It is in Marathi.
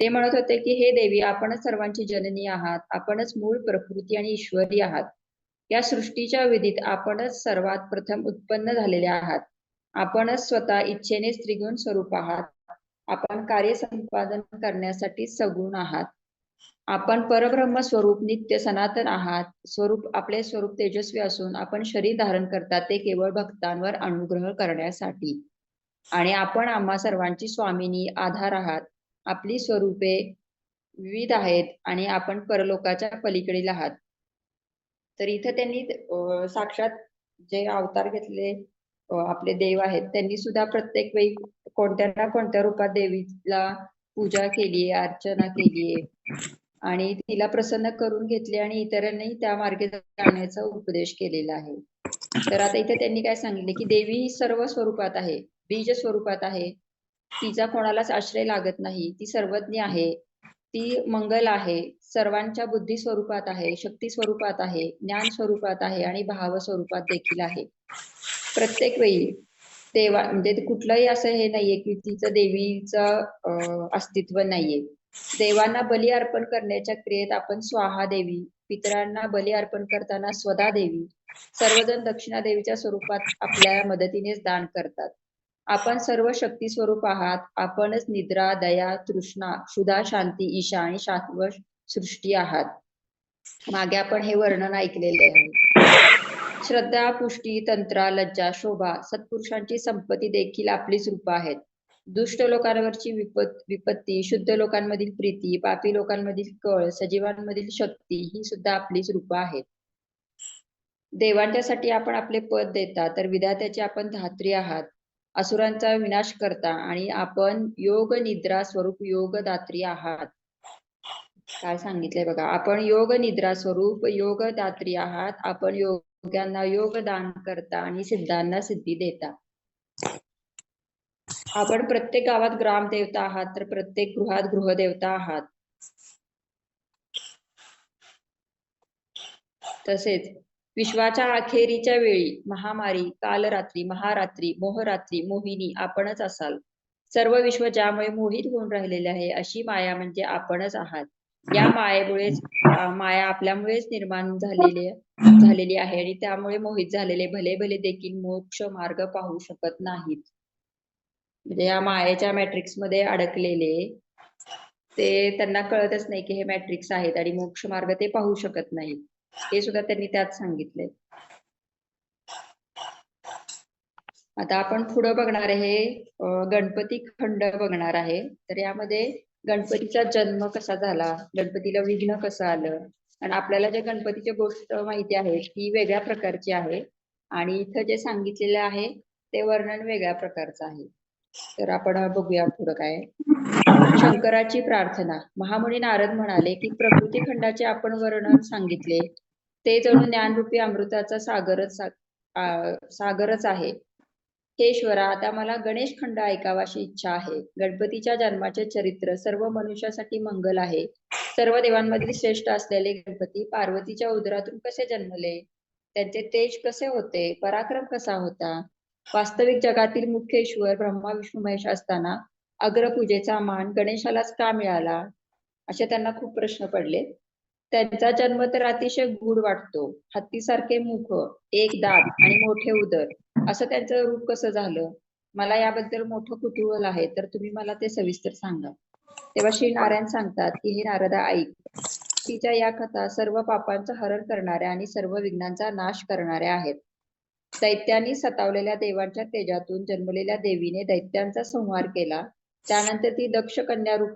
ते म्हणत होते की हे देवी आपणच सर्वांची जननी आहात. आपणच मूळ प्रकृती आणि ईश्वरी आहात. या सृष्टीच्या विधीत आपणच सर्वात प्रथम उत्पन्न झालेले आहात. आपणच स्वतः इच्छेने स्त्रीगुण स्वरूप आहात. आपण कार्य संपादन करण्यासाठी सगुण आहात. आपण परब्रह्म स्वरूप नित्य सनातन आहात. स्वरूप आपले स्वरूप तेजस्वी असून आपण शरीर धारण करता ते केवळ भक्तांवर अनुग्रह करण्यासाठी. आणि आपण आम्हा सर्वांची स्वामिनी आधार आहात. आपली स्वरूपे विविध आहेत आणि आपण परलोकाच्या पलीकडील आहात. तर इथं त्यांनी साक्षात जे अवतार घेतले आपले देव आहेत त्यांनी सुद्धा प्रत्येक वेळी कोणत्या ना कोणत्या रूपात देवीला पूजा केली अर्चना केली आणि तिला प्रसन्न करून घेतले आणि इतरांनाही त्या मार्गे जाण्याचा उपदेश केलेला आहे. तर आता इथे त्यांनी काय सांगितले की देवी ही सर्व स्वरूपात आहे बीज स्वरूपात आहे तिचा कोणालाच आश्रय लागत नाही. ती सर्वज्ञ आहे. ती मंगल आहे. सर्वांच्या बुद्धी स्वरूपात आहे शक्ती स्वरूपात आहे ज्ञान स्वरूपात आहे आणि भाव स्वरूपात देखील आहे. प्रत्येक वेळी देवा म्हणजे कुठलंही असं हे नाहीये की तिचं देवीचं अस्तित्व नाहीये. देवांना बली अर्पण करण्याच्या क्रियेत आपण स्वाहा देवी पितरांना बली अर्पण करताना स्वदा देवी सर्वजण दक्षिणा देवीच्या स्वरूपात आपल्या मदतीनेच दान करतात. आपण सर्व शक्ती स्वरूप आहात. आपणच निद्रा दया तृष्णा क्षुधा शांती ईशा आणि शाश्वत सृष्टी आहात. मागे आपण हे वर्णन ऐकलेले आहे. श्रद्धा पुष्टी तंत्रा लज्जा शोभा सत्पुरुषांची संपत्ती देखील आपलीच रूप आहेत. दुष्ट लोकांवरची विपत विपत्ती शुद्ध लोकांमधील प्रीती पापी लोकांमधील कळ सजीवांमधील शक्ती ही सुद्धा आपलीच रूप आहेत. देवांच्यासाठी आपण आपले पद देता तर विधात्याचे आपण धात्री आहात. असुरांचा विनाश करता आणि आपण योग निद्रा स्वरूप योगदात्री आहात. काय सांगितलंय बघा आपण योग निद्रा स्वरूप योगदात्री आहात आपण योग्यांना योगदान करता आणि सिद्धांना सिद्धी देता. आपण प्रत्येक गावात ग्रामदेवता आहात तर प्रत्येक गृहात गृहदेवता आहात. तसेच विश्वाच्या अखेरीच्या वेळी महामारी कालरात्री महारात्री मोहरात्री मोहिनी आपणच असाल. सर्व विश्व ज्यामुळे मोहित होऊन राहिलेले आहे अशी माया म्हणजे आपणच आहात. या मायेमुळेच माया आपल्यामुळेच निर्माण झालेली झालेली आहे आणि त्यामुळे मोहित झालेले भले भले देखील मोक्ष मार्ग पाहू शकत नाहीत. म्हणजे या मायेच्या मॅट्रिक्समध्ये अडकलेले ते त्यांना कळतच नाही की हे मॅट्रिक्स आहेत आणि मोक्ष मार्ग ते पाहू शकत नाहीत. ते सुद्धा त्यांनी त्यात सांगितले आता आपण पुढे बघणार आहे गणपती खंड बघणार आहे. तर यामध्ये गणपतीचा जन्म कसा झाला गणपतीला विघ्न कसं आलं आणि आपल्याला जे गणपतीच्या गोष्ट माहिती आहे ती वेगळ्या प्रकारची आहे. आणि इथं जे सांगितलेलं आहे ते वर्णन वेगळ्या प्रकारचं आहे. तर आपण बघूया पुढं काय. शंकराची प्रार्थना. महामुनी नारद म्हणाले की प्रकृती खंडाचे आपण वर्णन सांगितले. ते जणू ज्ञानरूपी अमृताचा सागरच सागरच आहे. हे ईश्वरा आता मला गणेश खंड ऐकावाशी इच्छा आहे. गणपतीच्या जन्माचे चरित्र सर्व मनुष्यासाठी मंगल आहे. सर्व देवांमधील श्रेष्ठ असलेले गणपती पार्वतीच्या उदरातून कसे जन्मले? त्यांचे तेज कसे होते? पराक्रम कसा होता? वास्तविक जगातील मुख्य ईश्वर ब्रह्मा विष्णू महेश असताना अग्रपूजेचा मान गणेशालाच का मिळाला? असे त्यांना खूप प्रश्न पडले. त्यांचा जन्म तर अतिशय गूढ वाटतो. हत्तीसारखे मुख एक दात आणि मोठे उदर असं त्यांचं रूप कसं झालं? मला याबद्दल मोठं कुतूहल आहे तर तुम्ही मला ते सविस्तर सांगा. तेव्हा श्री नारायण सांगतात की हे नारदा ऐक. तिच्या या कथा सर्व पापांचं हरण करणाऱ्या आणि सर्व विघ्नांचा नाश करणाऱ्या आहेत. दैत्यांनी सतावलेल्या देवांच्या तेजातून जन्मलेल्या देवीने दैत्यांचा संहार केला. त्यानंतर ती दक्ष कन्या रूप